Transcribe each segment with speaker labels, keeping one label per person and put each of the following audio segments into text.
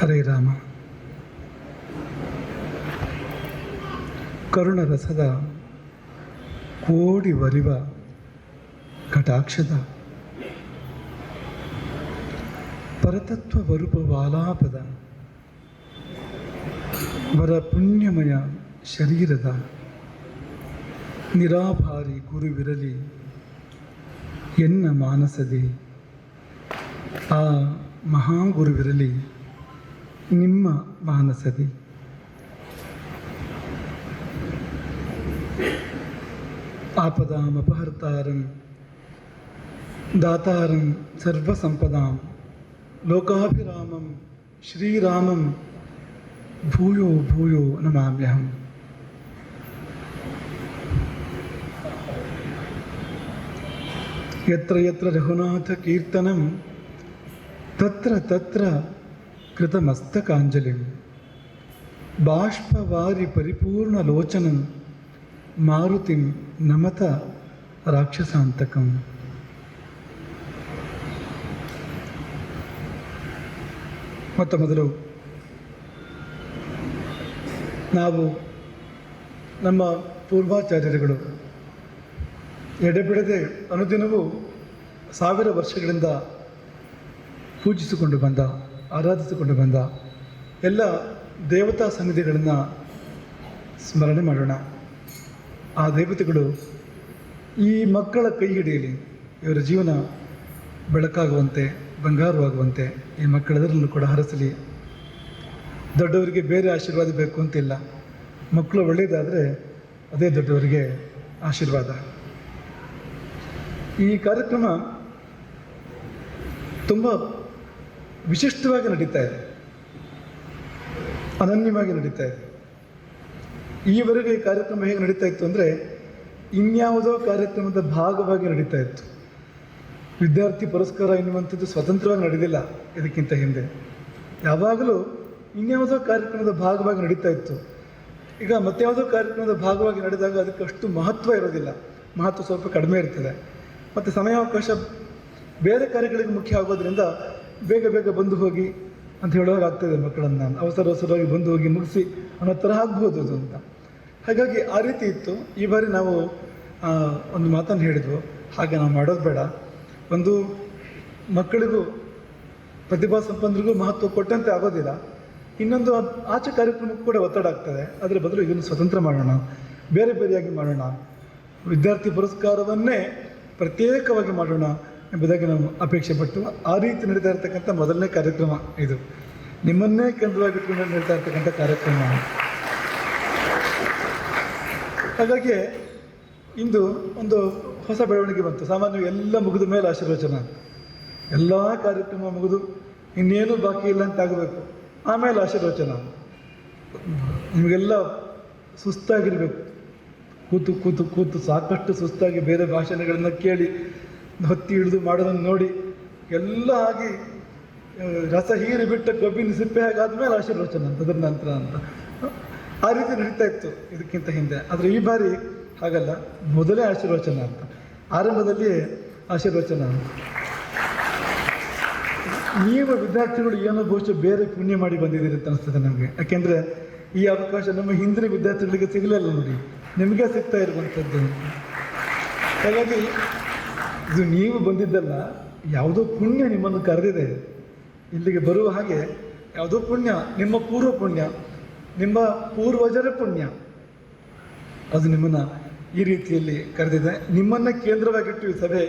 Speaker 1: ಹರೇ ರಾಮ. ಕರುಣರಸದ ಕೋಡಿ ವರಿವ ಕಟಾಕ್ಷದ. ಪರತತ್ವ ವರುಪ ವಾಲಾಪದ. ವರ ಪುಣ್ಯಮಯ ಶರೀರದ. ನಿರಾಭಾರಿ ಗುರುವಿರಲಿ ಎನ್ನ ಮಾನಸದೆ. ಆ ಮಹಾಗುರುವಿರಲಿ ನಿಮ್ಮ ಮಾನಸದಿ ಆಪದಾಂ ಅಪಹರ್ತಾರಂ ದಾತಾರಂ ಸರ್ವಸಂಪದಾಂ ಲೋಕಾಭಿರಾಮಂ ಶ್ರೀರಾಮಂ ಭೂಯೋ ಭೂಯೋ ನಮಾಮ್ಯಹಂ ಯತ್ರ ಯತ್ರ ರಘುನಾಥ ಕೀರ್ತನಂ ತತ್ರ ತತ್ರ ಕೃತಮಸ್ತಕಾಂಜಲಿಂ ಪರಿಪೂರ್ಣ ಲೋಚನ ಮಾರುತಿ ನಮತ ರಾಕ್ಷಸಾಂತಕಂ. ಮೊತ್ತ ಮೊದಲು, ನಾವು ನಮ್ಮ ಪೂರ್ವಾಚಾರ್ಯರುಗಳು ಎಡೆಬಿಡದೆ ಅನುದಿನವೂ ಸಾವಿರ ವರ್ಷಗಳಿಂದ ಪೂಜಿಸಿಕೊಂಡು ಬಂದ ಆರಾಧಿಸಿಕೊಂಡು ಬಂದ ಎಲ್ಲ ದೇವತಾ ಸನ್ನಿಧಿಗಳನ್ನು ಸ್ಮರಣೆ ಮಾಡೋಣ. ಆ ದೇವತೆಗಳು ಈ ಮಕ್ಕಳ ಕೈ ಹಿಡಿಯಲಿ ಇವರ ಜೀವನ ಬೆಳಕಾಗುವಂತೆ, ಬಂಗಾರವಾಗುವಂತೆ ಈ ಮಕ್ಕಳೆಲ್ಲರಲ್ಲೂ ಕೂಡ ಹರಸಲಿ. ದೊಡ್ಡವರಿಗೆ ಬೇರೆ ಆಶೀರ್ವಾದ ಬೇಕು ಅಂತಿಲ್ಲ. ಮಕ್ಕಳು ಒಳ್ಳೆಯದಾದರೆ ಅದೇ ದೊಡ್ಡವರಿಗೆ ಆಶೀರ್ವಾದ. ಈ ಕಾರ್ಯಕ್ರಮ ತುಂಬ ವಿಶಿಷ್ಟವಾಗಿ ನಡೀತಾ ಇದೆ. ಅನನ್ಯವಾಗಿ ನಡೀತಾ ಇದೆ. ಈವರೆಗೆ ಈ ಕಾರ್ಯಕ್ರಮ ಹೇಗೆ ನಡೀತಾ ಇತ್ತು ಅಂದರೆ ಇನ್ಯಾವುದೋ ಕಾರ್ಯಕ್ರಮದ ಭಾಗವಾಗಿ ನಡೀತಾ ಇತ್ತು. ವಿದ್ಯಾರ್ಥಿ ಪುರಸ್ಕಾರ ಎನ್ನುವಂಥದ್ದು ಸ್ವತಂತ್ರವಾಗಿ ನಡೆದಿಲ್ಲ ಇದಕ್ಕಿಂತ ಹಿಂದೆ. ಯಾವಾಗಲೂ ಇನ್ಯಾವುದೋ ಕಾರ್ಯಕ್ರಮದ ಭಾಗವಾಗಿ ನಡೀತಾ ಇತ್ತು. ಈಗ ಮತ್ಯಾವುದೋ ಕಾರ್ಯಕ್ರಮದ ಭಾಗವಾಗಿ ನಡೆದಾಗ ಅದಕ್ಕೆ ಅಷ್ಟು ಮಹತ್ವ ಇರೋದಿಲ್ಲ. ಮಹತ್ವ ಸ್ವಲ್ಪ ಕಡಿಮೆ ಇರ್ತದೆ. ಮತ್ತು ಸಮಯಾವಕಾಶ ಬೇರೆ ಕಾರ್ಯಗಳಿಗೆ ಮುಖ್ಯ ಆಗೋದ್ರಿಂದ ಬೇಗ ಬೇಗ ಬಂದು ಹೋಗಿ ಅಂತ ಹೇಳುವಾಗ ಆಗ್ತದೆ ಮಕ್ಕಳನ್ನು. ಅವಸರ ಅವಸರವಾಗಿ ಬಂದು ಹೋಗಿ ಮುಗಿಸಿ ಅನ್ನೋ ಥರ ಆಗ್ಬೋದು ಅದು ಅಂತ. ಹಾಗಾಗಿ ಆ ರೀತಿ ಇತ್ತು. ಈ ಬಾರಿ ನಾವು ಒಂದು ಮಾತನ್ನು ಹೇಳಿದ್ವು. ಹಾಗೆ ನಾವು ಮಾಡೋದು ಬೇಡ. ಒಂದು ಮಕ್ಕಳಿಗೂ, ಪ್ರತಿಭಾ ಸಂಪನ್ನರಿಗೂ ಮಹತ್ವ ಕೊಟ್ಟಂತೆ ಆಗೋದಿಲ್ಲ. ಇನ್ನೊಂದು ಆಚೆ ಕಾರ್ಯಕ್ರಮಕ್ಕೂ ಕೂಡ ಒತ್ತಡ ಆಗ್ತದೆ. ಅದರ ಬದಲು ಇದನ್ನು ಸ್ವತಂತ್ರ ಮಾಡೋಣ. ಬೇರೆ ಬೇರೆಯಾಗಿ ಮಾಡೋಣ. ವಿದ್ಯಾರ್ಥಿ ಪುರಸ್ಕಾರವನ್ನೇ ಪ್ರತ್ಯೇಕವಾಗಿ ಮಾಡೋಣ. ಎಂಬುದಾಗಿ ನಾವು ಅಪೇಕ್ಷೆ ಪಟ್ಟು ಆ ರೀತಿ ನಡೀತಾ ಇರತಕ್ಕಂಥ ಮೊದಲನೇ ಕಾರ್ಯಕ್ರಮ ಇದು. ನಿಮ್ಮನ್ನೇ ಕೇಂದ್ರವಾಗಿಟ್ಕೊಂಡು ನಡೀತಾ ಇರ್ತಕ್ಕಂಥ ಕಾರ್ಯಕ್ರಮ. ಹಾಗಾಗಿ ಇಂದು ಒಂದು ಹೊಸ ಬೆಳವಣಿಗೆ ಬಂತು. ಸಾಮಾನ್ಯ ಎಲ್ಲ ಮುಗಿದ ಮೇಲೆ ಆಶೀರ್ವಚನ. ಎಲ್ಲ ಕಾರ್ಯಕ್ರಮ ಮುಗಿದು ಇನ್ನೇನು ಬಾಕಿ ಇಲ್ಲ ಅಂತ ಆಗಬೇಕು. ಆಮೇಲೆ ಆಶೀರ್ವಚನ. ನಿಮಗೆಲ್ಲ ಸುಸ್ತಾಗಿರಬೇಕು. ಕೂತು ಕೂತು ಕೂತು ಸಾಕಷ್ಟು ಸುಸ್ತಾಗಿ ಬೇರೆ ಭಾಷಣಗಳನ್ನು ಕೇಳಿ ಹೊತ್ತಿ ಹಿಡಿದು ಮಾಡೋದನ್ನು ನೋಡಿ ಎಲ್ಲ ಆಗಿ ರಸ ಹೀರಿ ಬಿಟ್ಟ ಕಬ್ಬಿನ ಸಿಪ್ಪೆ ಹಾಗಾದ್ಮೇಲೆ ಆಶೀರ್ವಚನ ಅಂತ, ಅದರ ನಂತರ ಅಂತ. ಆ ರೀತಿ ನಡೀತಾ ಇತ್ತು ಇದಕ್ಕಿಂತ ಹಿಂದೆ. ಆದರೆ ಈ ಬಾರಿ ಹಾಗಲ್ಲ, ಮೊದಲೇ ಆಶೀರ್ವಚನ ಅಂತ. ಆರಂಭದಲ್ಲಿ ಆಶೀರ್ವಚನ ಅಂತ. ನೀವು ವಿದ್ಯಾರ್ಥಿಗಳು ಏನೋ ಬಹುಶಃ ಬೇರೆ ಪುಣ್ಯ ಮಾಡಿ ಬಂದಿದ್ದೀರಿ ಅಂತ ಅನಿಸ್ತದೆ ನಮಗೆ. ಯಾಕೆಂದರೆ ಈ ಅವಕಾಶ ನಮ್ಮ ಹಿಂದಿನ ವಿದ್ಯಾರ್ಥಿಗಳಿಗೆ ಸಿಗಲಿಲ್ಲ ನೋಡಿ. ನಿಮಗೆ ಸಿಗ್ತಾ ಇರುವಂಥದ್ದು. ಹಾಗಾಗಿ ಇದು ನೀವು ಬಂದಿದ್ದಲ್ಲ, ಯಾವುದೋ ಪುಣ್ಯ ನಿಮ್ಮನ್ನು ಕರೆದಿದೆ. ಇಲ್ಲಿಗೆ ಬರುವ ಹಾಗೆ ಯಾವುದೋ ಪುಣ್ಯ, ನಿಮ್ಮ ಪೂರ್ವ ಪುಣ್ಯ, ನಿಮ್ಮ ಪೂರ್ವಜರ ಪುಣ್ಯ, ಅದು ನಿಮ್ಮನ್ನು ಈ ರೀತಿಯಲ್ಲಿ ಕರೆದಿದೆ. ನಿಮ್ಮನ್ನು ಕೇಂದ್ರವಾಗಿಟ್ಟು ಈ ಸಭೆ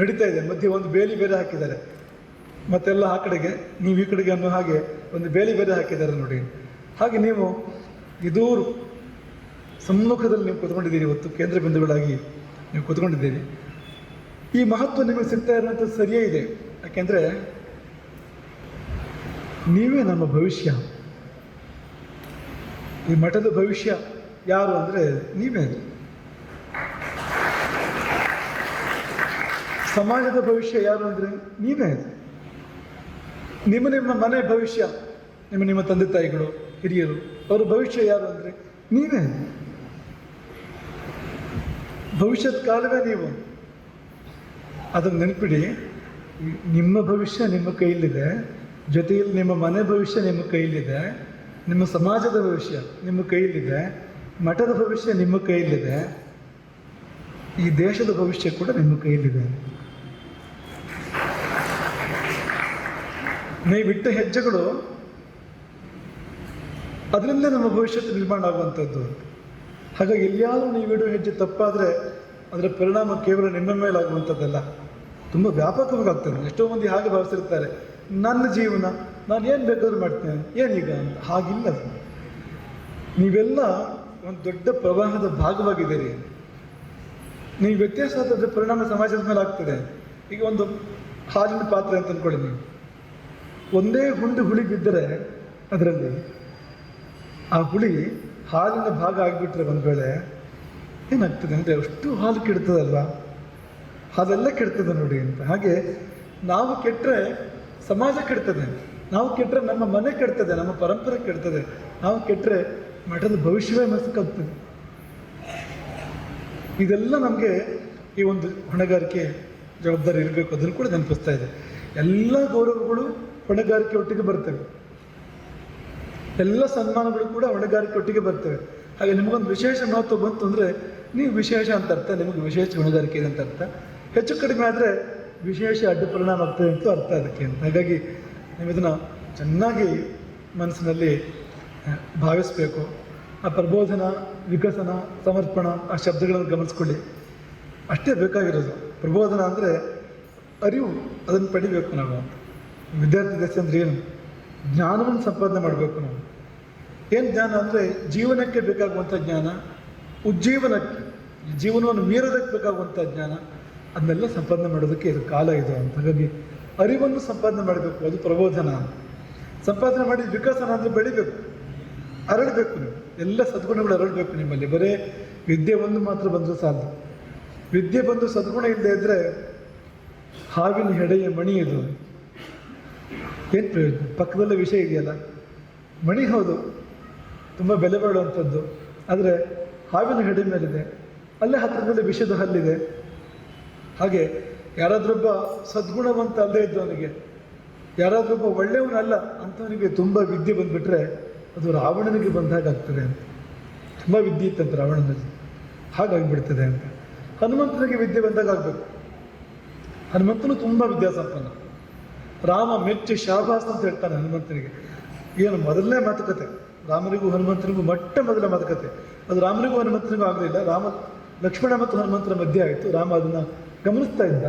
Speaker 1: ನಡೀತಾ ಇದೆ. ಮಧ್ಯೆ ಒಂದು ಬೇಲಿ ಬೇರೆ ಹಾಕಿದ್ದಾರೆ. ಮತ್ತೆಲ್ಲ ಆ ಕಡೆಗೆ, ನೀವು ಈ ಕಡೆಗೆ ಅನ್ನೋ ಹಾಗೆ ಒಂದು ಬೇಲಿ ಬೇರೆ ಹಾಕಿದ್ದಾರೆ ನೋಡಿ. ಹಾಗೆ ನೀವು ಇದೂರು ಸಮ್ಮುಖದಲ್ಲಿ ನೀವು ಕೂತ್ಕೊಂಡಿದ್ದೀರಿ, ಇವತ್ತು ಕೇಂದ್ರ ಬಿಂದುಗಳಾಗಿ ನೀವು ಕೂತ್ಕೊಂಡಿದ್ದೀರಿ. ಈ ಮಹತ್ವ ನಿಮಗೆ ಸಿಗ್ತಾ ಇರುವಂಥದ್ದು ಸರಿಯೇ ಇದೆ. ಯಾಕೆಂದರೆ ನೀವೇ ನಮ್ಮ ಭವಿಷ್ಯ. ಈ ಮಠದ ಭವಿಷ್ಯ ಯಾರು ಅಂದರೆ ನೀವೇ ಸಮಾಜದ ಭವಿಷ್ಯ ಯಾರು ಅಂದರೆ ನೀವೇ ನಿಮ್ಮ ನಿಮ್ಮ ಮನೆ ಭವಿಷ್ಯ, ನಿಮ್ಮ ನಿಮ್ಮ ತಂದೆ ತಾಯಿಗಳು, ಹಿರಿಯರು, ಅವರ ಭವಿಷ್ಯ ಯಾರು ಅಂದರೆ ನೀವೇ ಭವಿಷ್ಯದ ಕಾಲವೇ ನೀವು. ಅದನ್ನು ನೆನಪಿಡಿ. ನಿಮ್ಮ ಭವಿಷ್ಯ ನಿಮ್ಮ ಕೈಯಲ್ಲಿದೆ, ಜೊತೆಯಲ್ಲಿ ನಿಮ್ಮ ಮನೆ ಭವಿಷ್ಯ ನಿಮ್ಮ ಕೈಲಿದೆ ನಿಮ್ಮ ಸಮಾಜದ ಭವಿಷ್ಯ ನಿಮ್ಮ ಕೈಲಿದೆ ಮಠದ ಭವಿಷ್ಯ ನಿಮ್ಮ ಕೈಲಿದೆ ಈ ದೇಶದ ಭವಿಷ್ಯ ಕೂಡ ನಿಮ್ಮ ಕೈಲಿದೆ ನೀವಿಟ್ಟ ಹೆಜ್ಜೆಗಳು ಅದರಿಂದ ನಮ್ಮ ಭವಿಷ್ಯದ ನಿರ್ಮಾಣ ಆಗುವಂಥದ್ದು. ಹಾಗಾಗಿ ಎಲ್ಲಿಯಾದರೂ ನೀವಿಡೋ ಹೆಜ್ಜೆ ತಪ್ಪಾದರೆ ಅದರ ಪರಿಣಾಮ ಕೇವಲ ನಿಮ್ಮ ಮೇಲೆ ಆಗುವಂಥದ್ದಲ್ಲ ತುಂಬ ವ್ಯಾಪಕವಾಗಿ ಎಷ್ಟೋ ಮಂದಿ ಹಾಗೆ ಭಾವಿಸಿರ್ತಾರೆ ನನ್ನ ಜೀವನ, ನಾನು ಏನು ಬೇಕಾದ್ರೂ ಮಾಡ್ತೇನೆ ಏನೀಗ ಅಂತ. ಹಾಗಿಲ್ಲ. ನೀವೆಲ್ಲ ಒಂದು ದೊಡ್ಡ ಪ್ರವಾಹದ ಭಾಗವಾಗಿದ್ದೀರಿ. ನೀವು ವ್ಯತ್ಯಾಸ ಆದ ಪರಿಣಾಮ ಸಮಾಜದ ಮೇಲೆ ಆಗ್ತದೆ. ಈಗ ಒಂದು ಹಾಲಿನ ಪಾತ್ರೆ ಅಂತ ಅಂದ್ಕೊಳ್ಳಿ ನೀವು. ಒಂದೇ ಹುಂಡು ಹುಳಿ ಬಿದ್ದರೆ ಅದರಲ್ಲಿ ಆ ಹುಳಿ ಹಾಲಿನ ಭಾಗ ಆಗಿಬಿಟ್ರೆ ಒಂದು ವೇಳೆ ಏನಾಗ್ತದೆ ಅಂದರೆ ಅಷ್ಟು ಹಾಲು ಕೆಡ್ತದಲ್ವ ಹಾಲೆಲ್ಲ ಕೆಡ್ತದೆ ನೋಡಿ ಅಂತ. ಹಾಗೆ ನಾವು ಕೆಟ್ಟರೆ ಸಮಾಜ ಕೆಡ್ತದೆ. ನಾವು ಕೆಟ್ಟರೆ ನಮ್ಮ ಮನೆ ಕೆಡ್ತದೆ, ನಮ್ಮ ಪರಂಪರೆ ಕೆಡ್ತದೆ. ನಾವು ಕೆಟ್ಟರೆ ಮಠದ ಭವಿಷ್ಯವೇ ಮಸಕಾಗ್ತದೆ ಇದೆಲ್ಲ ನಮಗೆ ಈ ಒಂದು ಹೊಣೆಗಾರಿಕೆ ಜವಾಬ್ದಾರಿ ಇರಬೇಕು ಅದನ್ನು ಕೂಡ ನೆನಪಿಸ್ತಾ ಇದೆ. ಎಲ್ಲ ಗೌರವಗಳು ಹೊಣೆಗಾರಿಕೆ ಒಟ್ಟಿಗೆ ಬರ್ತವೆ. ಎಲ್ಲ ಸನ್ಮಾನಗಳು ಕೂಡ ಹೊಣೆಗಾರಿಕೆ ಒಟ್ಟಿಗೆ ಬರ್ತವೆ. ಹಾಗೆ ನಿಮಗೊಂದು ವಿಶೇಷ ಮಹತ್ವ ಬಂತು ಅಂದರೆ ನೀವು ವಿಶೇಷ ಅಂತ ಅರ್ಥ, ನಿಮಗೆ ವಿಶೇಷ ಹೊಣೆಗಾರಿಕೆ ಇದೆ ಅಂತ ಅರ್ಥ. ಹೆಚ್ಚು ಕಡಿಮೆ ಆದರೆ ವಿಶೇಷ ಅಡ್ಡ ಪರಿಣಾಮ ಆಗ್ತದೆ ಅಂತ ಅರ್ಥ ಅದಕ್ಕೆ ಅಂತ. ಹಾಗಾಗಿ ನೀವು ಇದನ್ನು ಚೆನ್ನಾಗಿ ಮನಸ್ಸಿನಲ್ಲಿ ಭಾವಿಸಬೇಕು. ಆ ಪ್ರಬೋಧನ, ವಿಕಸನ, ಸಮರ್ಪಣ, ಆ ಶಬ್ದಗಳನ್ನು ಗಮನಿಸ್ಕೊಳ್ಳಿ. ಅಷ್ಟೇ ಬೇಕಾಗಿರೋದು. ಪ್ರಬೋಧನ ಅಂದರೆ ಅರಿವು, ಅದನ್ನು ಪಡಿಬೇಕು ನಾವು. ವಿದ್ಯಾರ್ಥಿ ದಶೆ ಅಂದರೆ ಏನು? ಜ್ಞಾನವನ್ನು ಸಂಪಾದನೆ ಮಾಡಬೇಕು ನಾವು. ಏನು ಜ್ಞಾನ ಅಂದರೆ ಜೀವನಕ್ಕೆ ಬೇಕಾಗುವಂಥ ಜ್ಞಾನ ಉಜ್ಜೀವನಕ್ಕೆ ಜೀವನವನ್ನು ಮೀರೋದಕ್ಕೆ ಬೇಕಾಗುವಂಥ ಜ್ಞಾನ, ಅದನ್ನೆಲ್ಲ ಸಂಪಾದನೆ ಮಾಡೋದಕ್ಕೆ ಇದು ಕಾಲ ಇದು ಅಂತ. ಹಾಗಾಗಿ ಅರಿವನ್ನು ಸಂಪಾದನೆ ಮಾಡಬೇಕು, ಅದು ಪ್ರಬೋಧನ ಸಂಪಾದನೆ ಮಾಡಿ ವಿಕಸನ ಅಂದರೆ ಬೆಳಿಬೇಕು, ಅರಳಬೇಕು ನೀವು. ಎಲ್ಲ ಸದ್ಗುಣಗಳು ಅರಳಬೇಕು ನಿಮ್ಮಲ್ಲಿ. ಬರೇ ವಿದ್ಯೆ ಒಂದು ಮಾತ್ರ ಬಂದರೂ ಸಾಲದು ವಿದ್ಯೆ ಬಂದು ಸದ್ಗುಣ ಇಲ್ಲದೆ ಇದ್ದರೆ ಹಾವಿನ ಹೆಡೆಯ ಮಣಿ ಇದು. ಏನು ಪ್ರಯೋಜನ? ಪಕ್ಕದಲ್ಲೇ ವಿಷಯ ಇದೆಯಲ್ಲ? ಮಣಿ ಹೌದು. ತುಂಬ ಬೆಲೆ ಬಾಳುವಂಥದ್ದು. ಆದರೆ ಹಾವಿನ ಹೆಡೆ ಮೇಲಿದೆ. ಅಲ್ಲೇ ಹತ್ತಿರದಲ್ಲಿ ವಿಷದ ಹಲ್ಲಿದೆ. ಹಾಗೆ ಯಾರಾದ್ರೊಬ್ಬ ಸದ್ಗುಣವಂತ ಅಲ್ಲೇ ಇದ್ದವನಿಗೆ ಯಾರಾದ್ರೊಬ್ಬ ಒಳ್ಳೆಯವನಲ್ಲ ಅಂಥವನಿಗೆ ತುಂಬ ವಿದ್ಯೆ ಬಂದುಬಿಟ್ರೆ ಅದು ರಾವಣನಿಗೆ ಬಂದಾಗ ಆಗ್ತದೆ ಅಂತ. ತುಂಬ ವಿದ್ಯೆ ಇತ್ತಂತ ರಾವಣನಲ್ಲಿ. ಹಾಗಾಗಿಬಿಡ್ತದೆ ಅಂತ. ಹನುಮಂತನಿಗೆ ವಿದ್ಯೆ ಬಂದಾಗ ಆಗಬೇಕು. ಹನುಮಂತನು ತುಂಬ ವಿದ್ಯಾಸಂಪನ್ನ. ರಾಮ ಮೆಚ್ಚಿ ಶಾಭಾಸ್ ಅಂತ ಹೇಳ್ತಾನೆ ಹನುಮಂತನಿಗೆ. ಏನು ಮೊದಲನೇ ಮಾತುಕತೆ. ರಾಮನಿಗೂ ಹನುಮಂತನಿಗೂ ಮೊಟ್ಟ ಮೊದಲ ಮಾತುಕತೆ. ಅದು ರಾಮನಿಗೂ ಹನುಮಂತನಿಗೂ ಆಗಲಿಲ್ಲ. ರಾಮ, ಲಕ್ಷ್ಮಣ ಮತ್ತು ಹನುಮಂತನ ಮಧ್ಯೆ ಆಯಿತು. ರಾಮ ಅದನ್ನು ಗಮನಿಸ್ತಾ ಇದ್ದ.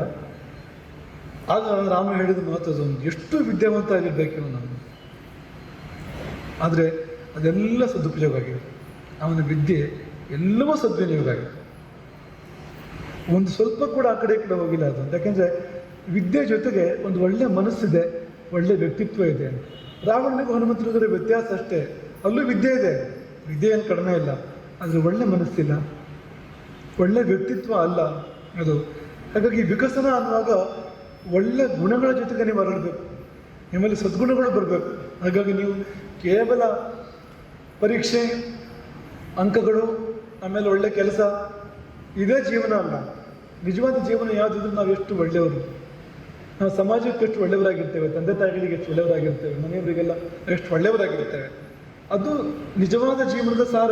Speaker 1: ಆಗ ರಾಮ ಹೇಳಿದ ಮಾತು ಅದೊಂದು ಎಷ್ಟು ವಿದ್ಯಾವಂತ ಆಗಿರಬೇಕು ನಾನು ಆದರೆ ಅದೆಲ್ಲ ಸದುಪಯೋಗ ಆಗಿದೆ. ಅವನ ವಿದ್ಯೆ ಎಲ್ಲವೂ ಸದ್ವಿನಿಯೋಗ ಆಗಿದೆ. ಒಂದು ಸ್ವಲ್ಪ ಕೂಡ ಆ ಕಡೆ ಈ ಕಡೆ ಹೋಗಿಲ್ಲ ಅದು. ಯಾಕೆಂದರೆ ವಿದ್ಯೆ ಜೊತೆಗೆ ಒಂದು ಒಳ್ಳೆ ಮನಸ್ಸಿದೆ, ಒಳ್ಳೆ ವ್ಯಕ್ತಿತ್ವ ಇದೆ ರಾವಣನಿಗೂ ಹನುಮಂತನಿಗೂ ವ್ಯತ್ಯಾಸ ಅಷ್ಟೇ. ಅಲ್ಲೂ ವಿದ್ಯೆ ಇದೆ. ವಿದ್ಯೆ ಏನು ಕಡಿಮೆ ಇಲ್ಲ. ಆದರೆ ಒಳ್ಳೆ ಮನಸ್ಸಿಲ್ಲ. ಒಳ್ಳೆ ವ್ಯಕ್ತಿತ್ವ ಅಲ್ಲ ಅದು. ಹಾಗಾಗಿ ವಿಕಸನ ಅನ್ನುವಾಗ ಒಳ್ಳೆ ಗುಣಗಳ ಜೊತೆಗೆ ನೀವು ಹರಡಬೇಕು ನಿಮ್ಮಲ್ಲಿ ಸದ್ಗುಣಗಳು ಬರಬೇಕು. ಹಾಗಾಗಿ ನೀವು ಕೇವಲ ಪರೀಕ್ಷೆ, ಅಂಕಗಳು, ಆಮೇಲೆ ಒಳ್ಳೆ ಕೆಲಸ, ಇದೇ ಜೀವನ ಅಲ್ಲ. ನಿಜವಾದ ಜೀವನ ಯಾವುದಿದ್ರು ನಾವು ಎಷ್ಟು ಒಳ್ಳೆಯವರು. ನಾವು ಸಮಾಜಕ್ಕೆ ಎಷ್ಟು ಒಳ್ಳೆಯವರಾಗಿರ್ತೇವೆ, ತಂದೆ ತಾಯಿಗಳಿಗೆ ಎಷ್ಟು ಒಳ್ಳೆಯವರಾಗಿರ್ತೇವೆ, ಮನೆಯವರಿಗೆಲ್ಲ ಎಷ್ಟು ಒಳ್ಳೆಯವರಾಗಿರ್ತೇವೆ. ಅದು ನಿಜವಾದ ಜೀವನದ ಸಾರ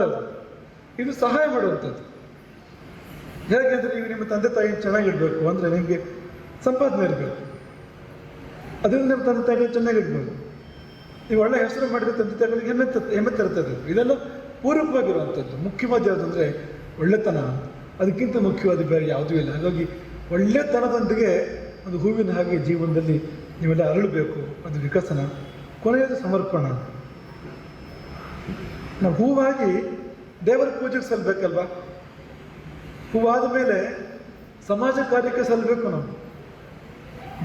Speaker 1: ಇದು ಸಹಾಯ ಮಾಡುವಂಥದ್ದು. ಹೇಗೆಂದರೆ ನೀವು ನಿಮ್ಮ ತಂದೆ ತಾಯಿ ಚೆನ್ನಾಗಿಡ್ಬೇಕು ಅಂದರೆ ನಿಮಗೆ ಸಂಪಾದನೆ ಇರಬೇಕು. ಅದರಿಂದ ನಿಮ್ಮ ತಂದೆ ತಾಯಿಗಳು ಚೆನ್ನಾಗಿರ್ಬೇಕು ನೀವು ಒಳ್ಳೆ ಹೆಸರು ಮಾಡಿದ ತಂದೆ ತಾಯಿಗಳಿಗೆ ಹೆಮ್ಮೆ ಹೆಮ್ಮೆ ತರ್ತದೆ ಇದೆಲ್ಲ ಪೂರಕವಾಗಿರುವಂಥದ್ದು. ಮುಖ್ಯವಾದ ಯಾವುದು ಅಂದರೆ ಒಳ್ಳೆತನ. ಅದಕ್ಕಿಂತ ಮುಖ್ಯವಾದ ಬೇರೆ ಯಾವುದೂ ಇಲ್ಲ. ಹಾಗಾಗಿ ಒಳ್ಳೆತನದೊಂದಿಗೆ ಒಂದು ಹೂವಿನ ಹಾಗೆ ಜೀವನದಲ್ಲಿ ನೀವೆಲ್ಲ ಅರಳಬೇಕು. ಅದು ವಿಕಸನ. ಕೊನೆಯದು ಸಮರ್ಪಣ. ನಾವು ಹೂವಾಗಿ ದೇವರ ಪೂಜೆಗೆ ಸಲ್ಲಬೇಕಲ್ವಾ ಹೂವಾದ ಮೇಲೆ ಸಮಾಜ ಕಾರ್ಯಕ್ಕೆ ಸಲ್ಲಬೇಕು ನಾವು.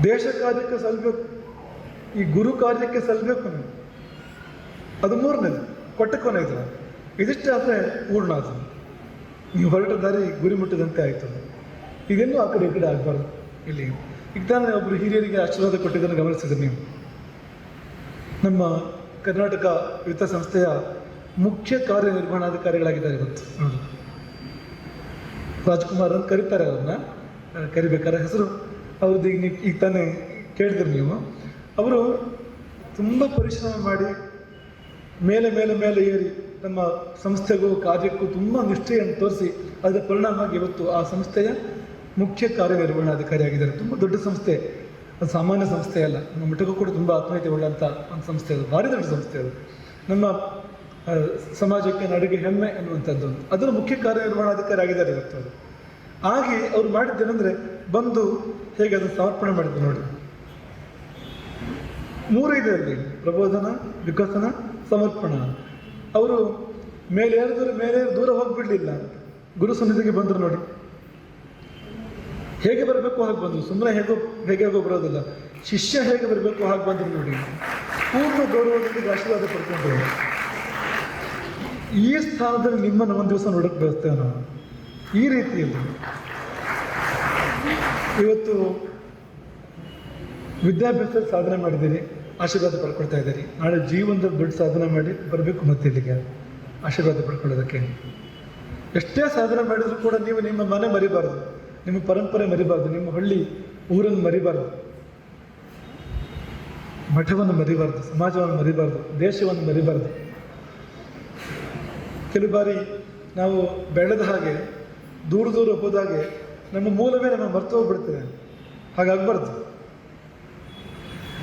Speaker 1: ದೇಶ ಕಾರ್ಯಕ್ಕೆ ಸಲ್ಲಬೇಕು ಈ ಗುರು ಕಾರ್ಯಕ್ಕೆ ಸಲ್ಲಬೇಕು ನಾವು. ಅದು ಮೂರನೇದು, ಕೊಟ್ಟ ಕೊನೆಯದು ಇದಿಷ್ಟೇ ಆದರೆ ಪೂರ್ಣ ಅದು ನೀವು ಹೊರಟ ದಾರಿ ಗುರಿ ಮುಟ್ಟಿದಂತೆ ಆಯಿತು. ಇದನ್ನು ಆ ಕಡೆ ಈ ಕಡೆ ಆಗಬಾರ್ದು. ಇಲ್ಲಿ ಈಗ ತಾನೇ ಒಬ್ಬರು ಹಿರಿಯರಿಗೆ ಆಶೀರ್ವಾದ ಕೊಟ್ಟಿದ್ದನ್ನು ಗಮನಿಸಿದ್ರೆ ನೀವು. ನಮ್ಮ ಕರ್ನಾಟಕ ವಿತ್ತಸಂಸ್ಥೆಯ ಮುಖ್ಯ ಕಾರ್ಯನಿರ್ವಹಣಾಧಿಕಾರಿಗಳಾಗಿದ್ದಾರೆ ಇವತ್ತು. ರಾಜ್ಕುಮಾರ್ ಅಂತ ಕರೀತಾರೆ ಅವ್ರನ್ನ. ಕರಿಬೇಕಾದ್ರೆ ಹೆಸರು ಅವ್ರದ್ದು ಈಗ ನೀವು ಈಗ ತಾನೇ ಕೇಳಿದ್ರಿ ನೀವು. ಅವರು ತುಂಬ ಪರಿಶ್ರಮ ಮಾಡಿ ಮೇಲೆ ಮೇಲೆ ಮೇಲೆ ಏರಿ ನಮ್ಮ ಸಂಸ್ಥೆಗೂ ಕಾರ್ಯಕ್ಕೂ ತುಂಬ ನಿಷ್ಠೆಯನ್ನು ತೋರಿಸಿ ಅದರ ಪರಿಣಾಮವಾಗಿ ಇವತ್ತು ಆ ಸಂಸ್ಥೆಯ ಮುಖ್ಯ ಕಾರ್ಯನಿರ್ವಹಣಾಧಿಕಾರಿಯಾಗಿದ್ದಾರೆ. ತುಂಬ ದೊಡ್ಡ ಸಂಸ್ಥೆ. ಅದು ಸಾಮಾನ್ಯ ಸಂಸ್ಥೆ ಅಲ್ಲ. ನಮ್ಮ ಮಠಕ್ಕೂ ಕೂಡ ತುಂಬ ಆತ್ಮೀಯತೆ ಉಳ್ಳಂಥ ಒಂದು ಸಂಸ್ಥೆ ಅದು, ಭಾರಿ ದೊಡ್ಡ ಸಂಸ್ಥೆ ಅದು. ನಮ್ಮ ಸಮಾಜಕ್ಕೆ ನಡುಗೆ ಹೆಮ್ಮೆ ಅನ್ನುವಂಥದ್ದು ಅದರ ಮುಖ್ಯ ಕಾರ್ಯನಿರ್ವಹಣಾಧಿಕಾರಿ ಆಗಿದ್ದಾರೆ ಇವತ್ತು ಅವರು. ಹಾಗೆ ಅವ್ರು ಮಾಡಿದ್ದೇನೆಂದರೆ ಬಂದು ಹೇಗೆ ಅದನ್ನು ಸಮರ್ಪಣೆ ಮಾಡಿದ್ರು ನೋಡಿ. ಮೂರು ಇದೆ ಅಲ್ಲಿ ಪ್ರಬೋಧನ, ವಿಕಸನ, ಸಮರ್ಪಣ. ಅವರು ಮೇಲೆ ಏರಿದ್ರೆ, ಮೇಲೆ ದೂರ ಹೋಗ್ಬಿಡ್ಲಿಲ್ಲ ಗುರು ಸನ್ನಿಧಿಗೆ ಬಂದರು ನೋಡಿ. ಹೇಗೆ ಬರಬೇಕು, ಹಾಗೆ ಬಂದರು. ಸುಮ್ಮನೆ ಹೇಗೋ, ಹೇಗೆ ಹೇಗೋ ಬರೋದಿಲ್ಲ. ಶಿಷ್ಯ ಹೇಗೆ ಬರಬೇಕು, ಹಾಗೆ ಬಂದರು ನೋಡಿ. ಪೂರ್ಣ ಗೌರವದೊಂದಿಗೆ ಆಶೀರ್ವಾದ ಪಡ್ಕೊಂಡ್ರು. ಈ ಸ್ಥಾನದಲ್ಲಿ ನಿಮ್ಮನ್ನು ಒಂದು ದಿವಸ ನೋಡಕ್ಕೆ ಬಯಸ್ತೇವೆ ನಾವು ಈ ರೀತಿಯಲ್ಲಿ. ಇವತ್ತು ವಿದ್ಯಾಭ್ಯಾಸದ ಸಾಧನೆ ಮಾಡಿದ್ದೀರಿ, ಆಶೀರ್ವಾದ ಪಡ್ಕೊಳ್ತಾ ಇದ್ದೀರಿ. ನಾಳೆ ಜೀವನದ ದೊಡ್ಡ ಸಾಧನೆ ಮಾಡಿ ಬರಬೇಕು ಮತ್ತೆ ಇಲ್ಲಿಗೆ. ಆಶೀರ್ವಾದ ಪಡ್ಕೊಳ್ಳೋದಕ್ಕೆ. ಎಷ್ಟೇ ಸಾಧನೆ ಮಾಡಿದರೂ ಕೂಡ ನೀವು ನಿಮ್ಮ ಮನೆ ಮರಿಬಾರ್ದು. ನಿಮ್ಮ ಪರಂಪರೆ ಮರಿಬಾರ್ದು, ನಿಮ್ಮ ಹಳ್ಳಿ ಊರನ್ನು ಮರಿಬಾರ್ದು. ಮಠವನ್ನು ಮರಿಬಾರ್ದು, ಸಮಾಜವನ್ನು ಮರಿಬಾರ್ದು, ದೇಶವನ್ನು ಮರಿಬಾರ್ದು. ಕೆಲವು ಬಾರಿ ನಾವು ಬೆಳೆದ ಹಾಗೆ, ದೂರ ದೂರ ಹೋದಾಗೆ ನಮ್ಮ ಮೂಲವೇ ನಮ್ಮ ಮರ್ತು ಹೋಗ್ಬಿಡ್ತೇವೆ ಹಾಗಾಗಬಾರ್ದು.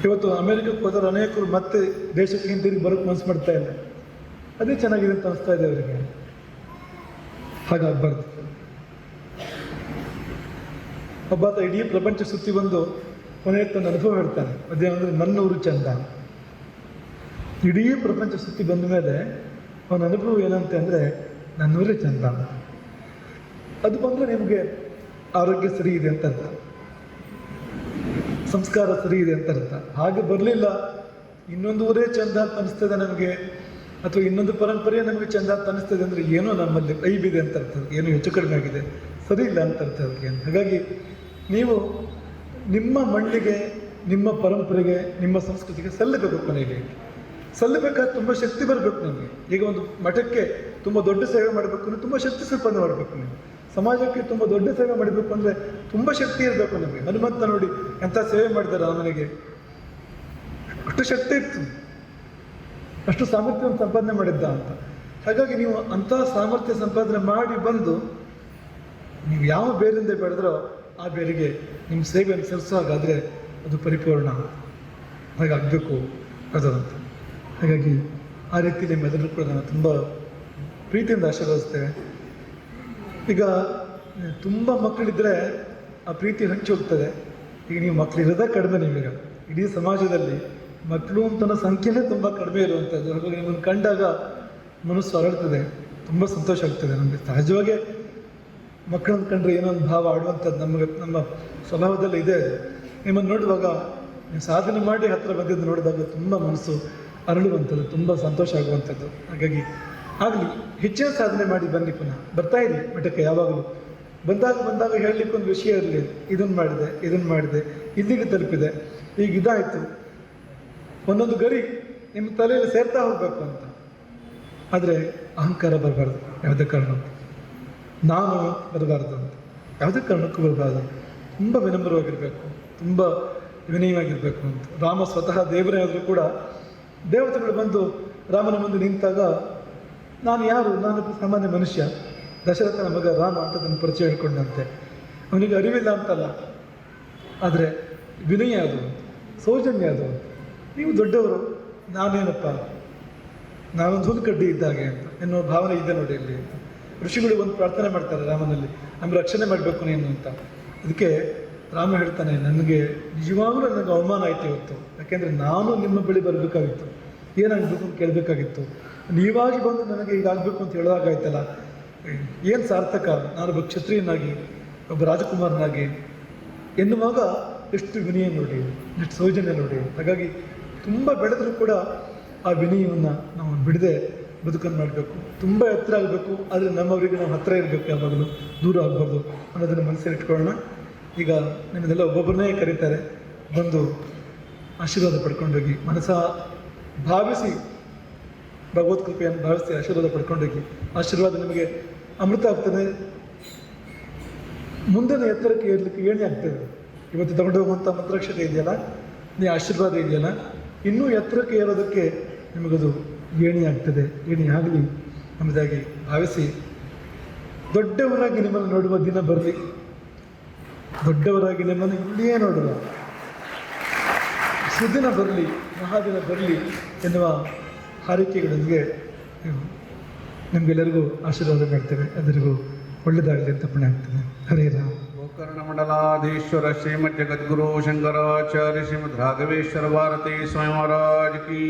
Speaker 1: ಇವತ್ತು ಅಮೆರಿಕಕ್ಕೆ ಹೋದವರು ಅನೇಕರು ಮತ್ತೆ ದೇಶಕ್ಕೆ ಹಿಂತಿರುಗಿ ಬರೋಕೆ ಮನಸ್ಸು ಮಾಡ್ತಾ ಇಲ್ಲ. ಅದೇ ಚೆನ್ನಾಗಿದೆ ಅಂತ ಅನಿಸ್ತಾ ಇದೆ ಅವರಿಗೆ. ಹಾಗಾಗಬಾರ್ದು. ಒಬ್ಬಾತ ಇಡೀ ಪ್ರಪಂಚ ಸುತ್ತಿ ಬಂದು ಕೊನೆಗೆ ತನ್ನ ಅನುಭವ ಹೇಳ್ತಾನೆ. ಅದೇನಂದ್ರೆ ನನ್ನ ಊರು ಚಂದ. ಇಡೀ ಪ್ರಪಂಚ ಸುತ್ತಿ ಬಂದ ಮೇಲೆ ಅವನ ಅನುಭವ ಏನಂತೆ ಅಂದರೆ ನನ್ನೂರೇ ಚಂದ. ಅದು ಬಂದರೆ ನಿಮಗೆ ಆರೋಗ್ಯ ಸರಿ ಇದೆ ಅಂತ ಸಂಸ್ಕಾರ ಸರಿ ಇದೆ ಅಂತ ಅರ್ಥ. ಹಾಗೆ ಬರಲಿಲ್ಲ, ಇನ್ನೊಂದು ಊರೇ ಚಂದ ಅಂತ ಅನಿಸ್ತದೆ ನಮಗೆ, ಅಥವಾ ಇನ್ನೊಂದು ಪರಂಪರೆ ನಮಗೆ ಚಂದ ಅಂತ ಅನಿಸ್ತದೆ ಅಂದರೆ ಏನೋ ನಮ್ಮಲ್ಲಿ ಐಬಿದೆ ಅಂತ ಅರ್ಥ. ಏನೋ ಹೆಚ್ಚು ಕಡಿಮೆ ಆಗಿದೆ. ಸರಿ ಇಲ್ಲ ಅಂತ ಅರ್ಥ ಅದಕ್ಕೆ ಹಾಗಾಗಿ ನೀವು ನಿಮ್ಮ ಮಣ್ಣಿಗೆ, ನಿಮ್ಮ ಪರಂಪರೆಗೆ, ನಿಮ್ಮ ಸಂಸ್ಕೃತಿಗೆ ಸಲ್ಲಬೇಕು ಕೊನೆಗೆ. ಸಲ್ಲಬೇಕಾದ್ರೆ ತುಂಬ ಶಕ್ತಿ ಬರಬೇಕು ನಮಗೆ. ಈಗ ಒಂದು ಮಠಕ್ಕೆ ತುಂಬ ದೊಡ್ಡ ಸೇವೆ ಮಾಡಬೇಕು ಅಂದರೆ ತುಂಬ ಶಕ್ತಿ ಸಂಪನ್ನ ಮಾಡಬೇಕು ನೀವು. ಸಮಾಜಕ್ಕೆ ತುಂಬ ದೊಡ್ಡ ಸೇವೆ ಮಾಡಬೇಕು ಅಂದರೆ ತುಂಬ ಶಕ್ತಿ ಇರಬೇಕು ನಮಗೆ. ಹನುಮಂತ ನೋಡಿ ಎಂಥ ಸೇವೆ ಮಾಡಿದ್ದಾರೆ ಅವನಿಗೆ ಅಷ್ಟು ಶಕ್ತಿ ಇತ್ತು. ಅಷ್ಟು ಸಾಮರ್ಥ್ಯವನ್ನು ಸಂಪಾದನೆ ಮಾಡಿದ್ದ ಅಂತ. ಹಾಗಾಗಿ ನೀವು ಅಂಥ ಸಾಮರ್ಥ್ಯ ಸಂಪಾದನೆ ಮಾಡಿ ಬಂದು ನೀವು ಯಾವ ಬೇರಿಂದ ಬೆಳೆದ್ರೋ ಆ ಬೇರೆಗೆ ನಿಮ್ಮ ಸೇವೆಯನ್ನು ಸಲ್ಲಿಸೋ ಹಾಗಾದರೆ ಅದು ಪರಿಪೂರ್ಣ. ಹಾಗಾಗಬೇಕು ಆಗಬೇಕು ಅಂತ ಹಾಗಾಗಿ ಆ ರೀತಿ ನಿಮ್ಮೆಲ್ಲರೂ ಕೂಡ ನಾನು ತುಂಬ ಪ್ರೀತಿಯಿಂದ ಆಶೀರ್ವದಿಸ್ತೇವೆ. ಈಗ ತುಂಬ ಮಕ್ಕಳಿದ್ದರೆ ಆ ಪ್ರೀತಿ ಹಂಚಿ ಹೋಗ್ತದೆ. ಈಗ ನೀವು ಮಕ್ಕಳು ಇರೋದೇ ಕಡಿಮೆ ನೀವೀಗ ಇಡೀ ಸಮಾಜದಲ್ಲಿ ಮಕ್ಕಳು ಅಂತ ಸಂಖ್ಯೆನೇ ತುಂಬ ಕಡಿಮೆ ಇರುವಂಥದ್ದು ಹಾಗಾಗಿ ನಿಮ್ಮನ್ನು ಕಂಡಾಗ ಮನಸ್ಸು ಹೊರಡ್ತದೆ ತುಂಬ ಸಂತೋಷ ಆಗ್ತದೆ ನಮಗೆ. ಸಹಜವಾಗೇ ಮಕ್ಕಳನ್ನ ಕಂಡ್ರೆ ಏನೋ ಒಂದು ಭಾವ ಆಡುವಂಥದ್ದು ನಮಗೆ, ನಮ್ಮ ಸ್ವಭಾವದಲ್ಲಿ ಇದೆ. ನಿಮ್ಮನ್ನು ನೋಡುವಾಗ ನೀವು ಸಾಧನೆ ಮಾಡಿ ಹತ್ತಿರ ಬಂದಿದ್ದು ನೋಡಿದಾಗ ತುಂಬ ಮನಸ್ಸು ಅರಳುವಂಥದ್ದು, ತುಂಬ ಸಂತೋಷ ಆಗುವಂಥದ್ದು. ಹಾಗಾಗಿ ಆಗಲಿ, ಹೆಚ್ಚಿನ ಸಾಧನೆ ಮಾಡಿ ಬನ್ನಿ ಪುನಃ. ಬರ್ತಾ ಇರಿ ಮಠಕ್ಕೆ ಯಾವಾಗಲೂ. ಬಂದಾಗ ಬಂದಾಗ ಹೇಳಲಿಕ್ಕೆ ಒಂದು ವಿಷಯ ಇರಲಿ. ಇದನ್ನು ಮಾಡಿದೆ ಇದನ್ನು ಮಾಡಿದೆ, ಇಲ್ಲಿಗೆ ತಲುಪಿದೆ. ಈಗ ಇದಾಯಿತು. ಒಂದೊಂದು ಗರಿ ನಿಮ್ಮ ತಲೆಯಲ್ಲಿ ಸೇರ್ತಾ ಹೋಗಬೇಕು ಅಂತ. ಆದರೆ ಅಹಂಕಾರ ಬರಬಾರ್ದು ಯಾವುದೇ ಕಾರಣಕ್ಕೂ. ನಾನು ಬರಬಾರ್ದು ಅಂತ ಯಾವುದೇ ಕಾರಣಕ್ಕೂ ಬರಬಾರ್ದು. ತುಂಬ ವಿನಮ್ರವಾಗಿರಬೇಕು. ತುಂಬ ವಿನಯವಾಗಿರಬೇಕು ಅಂತ. ರಾಮ ಸ್ವತಃ ದೇವರೇ ಆದರೂ ಕೂಡ ದೇವತೆಗಳು ಬಂದು ರಾಮನ ಮುಂದೆ ನಿಂತಾಗ, ನಾನು ಯಾರು? ನಾನು ಸಾಮಾನ್ಯ ಮನುಷ್ಯ. ದಶರಥನ ಮಗ ರಾಮ ಅಂತ ಅದನ್ನು ಪರಿಚಯ ಹೇಳ್ಕೊಂಡಂತೆ. ಅವನಿಗೆ ಅರಿವಿಲ್ಲ ಅಂತಲ್ಲ. ಆದರೆ ವಿನಯ ಅದು, ಸೌಜನ್ಯ ಅದು. ನೀವು ದೊಡ್ಡವರು, ನಾನೇನಪ್ಪ? ನಾನೊಂದು ಹುಲ್ಕಡ್ಡಿ ಇದ್ದಾಗೆ ಅಂತ. ಎನ್ನುವ ಭಾವನೆ ಇದೆ ನೋಡಿ ಇಲ್ಲಿ. ಅಂತ ಋಷಿಗಳು ಒಂದು ಪ್ರಾರ್ಥನೆ ಮಾಡ್ತಾರೆ ರಾಮನಲ್ಲಿ ನಮ್ಮ ರಕ್ಷಣೆ ಮಾಡಬೇಕು ನೀನು ಅಂತ. ಅದಕ್ಕೆ ರಾಮ ಹೇಳ್ತಾನೆ, ನನಗೆ ನಿಜವಾಗ್ಲೂ ನನಗೆ ಅವಮಾನ ಆಯ್ತು ಇವತ್ತು. ಯಾಕೆಂದರೆ ನಾನು ನಿಮ್ಮ ಬಳಿ ಬರಬೇಕಾಗಿತ್ತು. ಏನಾಗಬೇಕು ಅಂತ ಕೇಳಬೇಕಾಗಿತ್ತು. ನೀವಾಗಿ ಬಂದು ನನಗೆ ಹೀಗಾಗಬೇಕು ಅಂತ ಹೇಳೋದಾಗಾಯ್ತಲ್ಲ. ಏನು ಸಾರ್ಥಕ? ನಾನೊಬ್ಬ ಕ್ಷತ್ರಿಯನಾಗಿ, ಒಬ್ಬ ರಾಜಕುಮಾರನಾಗಿ ಎನ್ನುವಾಗ ಎಷ್ಟು ವಿನಯ ನೋಡಿ, ಎಷ್ಟು ಸೌಜನ್ಯ ನೋಡಿ. ಹಾಗಾಗಿ ತುಂಬ ಬೆಳೆದರೂ ಕೂಡ ಆ ವಿನಯವನ್ನು ನಾವು ಬಿಡದೆ ಬದುಕನ್ನು ಮಾಡಬೇಕು. ತುಂಬ ಎತ್ತರ ಆಗಬೇಕು. ಆದರೆ ನಮ್ಮವರಿಗೆ ನಾವು ಹತ್ತಿರ ಇರಬೇಕು ಯಾವಾಗಲೂ ದೂರ ಆಗಬಾರ್ದು ಅನ್ನೋದನ್ನು ಮನಸ್ಸಲ್ಲಿ ಇಟ್ಕೊಳ್ಳೋಣ. ಈಗ ನಿಮ್ಮದೆಲ್ಲ ಒಬ್ಬೊಬ್ಬರನ್ನೇ ಕರೀತಾರೆ. ಬಂದು ಆಶೀರ್ವಾದ ಪಡ್ಕೊಂಡೋಗಿ, ಮನಸ್ಸ ಭಾವಿಸಿ ಭಗವತ್ ಕೃಪೆಯನ್ನು ಭಾವಿಸಿ ಆಶೀರ್ವಾದ ಪಡ್ಕೊಂಡೋಗಿ, ಆಶೀರ್ವಾದ ನಿಮಗೆ ಅಮೃತ ಆಗ್ತದೆ. ಮುಂದಿನ ಎತ್ತರಕ್ಕೆ ಏರ್ಲಿಕ್ಕೆ ಏಣಿ ಆಗ್ತದೆ. ಇವತ್ತು ತಗೊಂಡು ಹೋಗುವಂಥ ಮಂತ್ರಾಕ್ಷತೆ ಇದೆಯಲ್ಲ? ನೀ ಆಶೀರ್ವಾದ ಇದೆಯಲ್ಲ? ಇನ್ನೂ ಎತ್ತರಕ್ಕೆ ಏರೋದಕ್ಕೆ ನಿಮಗದು ಏಣಿ ಆಗ್ತದೆ, ಏಣಿ ಆಗಲಿ ಎಂಬುದಾಗಿ ಭಾವಿಸಿ. ದೊಡ್ಡವರಾಗಿ ನಿಮ್ಮನ್ನು ನೋಡುವ ದಿನ ಬರಲಿ. ದೊಡ್ಡವರಾಗಿ ನಿಮ್ಮನ್ನು ಇಲ್ಲಿಯೇ ನೋಡುವ. ಸುದಿನ ಬರಲಿ, ಮಹಾದಿನ ಬರಲಿ ಎನ್ನುವ ಹಾರೈಕೆಗಳೊಂದಿಗೆ ನಿಮಗೆಲ್ಲರಿಗೂ ಆಶೀರ್ವಾದ ಮಾಡ್ತೇವೆ. ಎಲ್ಲರಿಗೂ ಒಳ್ಳೆಯದಾಗಲಿ ಅಂತ ಪುಣ್ಯ ಆಗ್ತದೆ. ಹರೇ ರಾಮ.
Speaker 2: ಗೋಕರ್ಣ ಮಂಡಲಾಧೀಶ್ವರ ಶ್ರೀಮದ್ ಜಗದ್ಗುರು ಶಂಕರಾಚಾರ್ಯ ಶ್ರೀಮದ್ ರಾಘವೇಶ್ವರ ಭಾರತಿ ಸ್ವಾಮಿ ಮಹಾರಾಜ್ ಕಿ